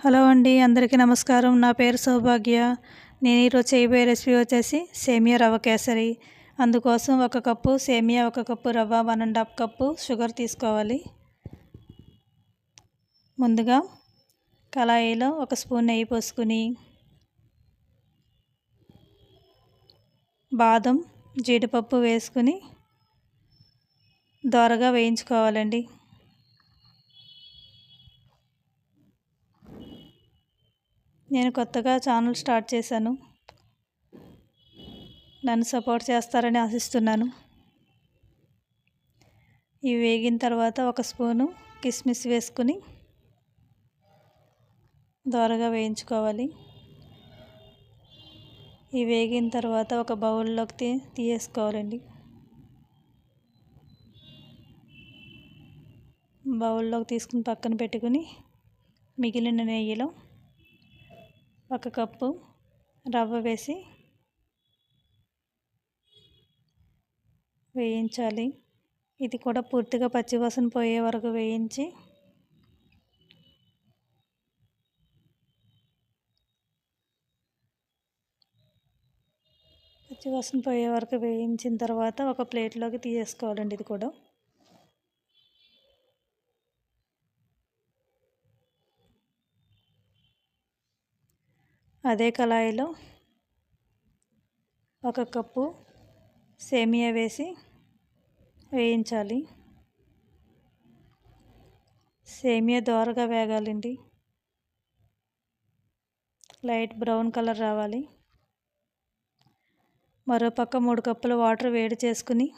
Hello అండి అందరికీ నమస్కారం. నా పేరు సౌభాగ్య. నేను ఈరోజు చేయబోయే రెసిపీ వచ్చేసి సేమియా రవ్వ కేసరి. అందుకోసం ఒక కప్పు సేమియా ఒక కప్పు రవ్వ one and half cup sugar తీసుకోవాలి. ముందుగా కళాయిలో ఒక స్పూన్ నెయ్యి పోసుకుని బాదం జీడిపప్పు వేసుకుని దోరగా వేయించుకోవాలండి. నేను కొత్తగా ఛానల్ స్టార్ట్ చేశాను. నన్ను సపోర్ట్ చేస్తారని ఆశిస్తున్నాను. ఇవి వేగిన తర్వాత ఒక స్పూను కిస్మిస్ వేసుకుని దోరగా వేయించుకోవాలి. ఇవి వేగిన తర్వాత ఒక బౌల్లోకి తీ తీయేసుకోవాలండి బౌల్లోకి తీసుకుని పక్కన పెట్టుకుని మిగిలిన నెయ్యిలో ఒక కప్పు రవ్వ వేసి వేయించాలి. ఇది కూడా పూర్తిగా పచ్చివాసన పోయే వరకు వేయించి పచ్చివాసన పోయే వరకు వేయించిన తర్వాత ఒక ప్లేట్లోకి తీసేసుకోవాలండి ఇది కూడా. అదే కళాయిలో ఒక కప్పు సేమియా వేసి వేయించాలి. సేమియా దోరగా వేగాలండి. లైట్ బ్రౌన్ కలర్ రావాలి. మరోపక్క మూడు కప్పుల వాటర్ వేడి చేసుకుని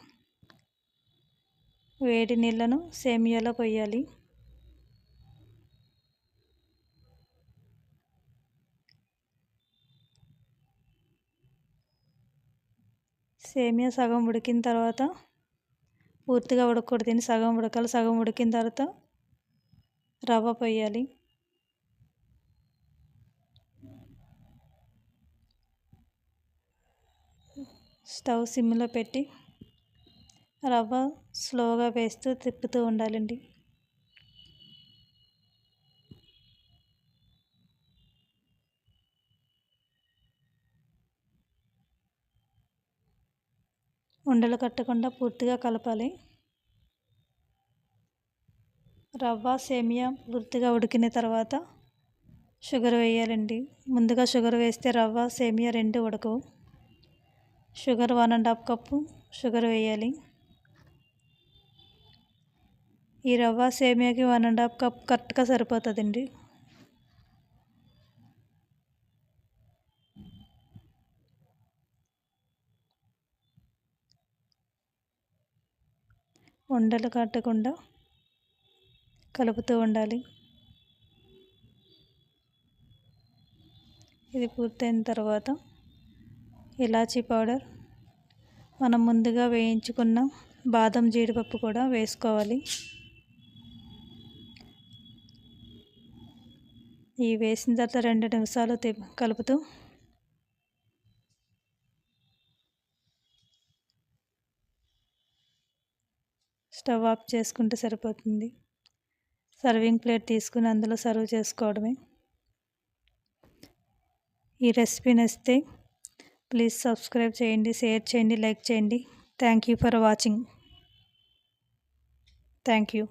వేడి నీళ్ళను సేమియాలో పోయాలి. సేమియా సగం ఉడికిన తర్వాత పూర్తిగా ఉడకకూడదు సగం ఉడకాలి సగం ఉడికిన తర్వాత రవ్వ పోయాలి స్టవ్ సిమ్లో పెట్టి రవ్వ స్లోగా వేస్తూ తిప్పుతూ ఉండాలండి. ఉండలు కట్టకుండా పూర్తిగా కలపాలి. రవ్వ సేమియా పూర్తిగా ఉడికిన తర్వాత షుగర్ వేయాలండి. ముందుగా షుగర్ వేస్తే రవ్వ సేమియా రెండు ఉడకవు. Sugar one and half cup sugar వేయాలి. ఈ రవ్వ సేమియాకి వన్ అండ్ హాఫ్ కప్ కరెక్ట్గా సరిపోతుందండి. ఉండలు కట్టకుండా కలుపుతూ ఉండాలి. ఇది పూర్తయిన తర్వాత ఇలాచీ పౌడర్. మనం ముందుగా వేయించుకున్న బాదం జీడిపప్పు కూడా వేసుకోవాలి. ఈ వేసిన తర్వాత రెండు నిమిషాలు కలుపుతూ స్టవ్ ఆఫ్ చేసుకుంటే సరిపోతుంది. సర్వింగ్ ప్లేట్ తీసుకుని అందులో సర్వ్ చేసుకోవడమే. ఈ రెసిపీ నచ్చితే ప్లీజ్ సబ్స్క్రైబ్ చేయండి షేర్ చేయండి లైక్ చేయండి. Thank you for watching. Thank you.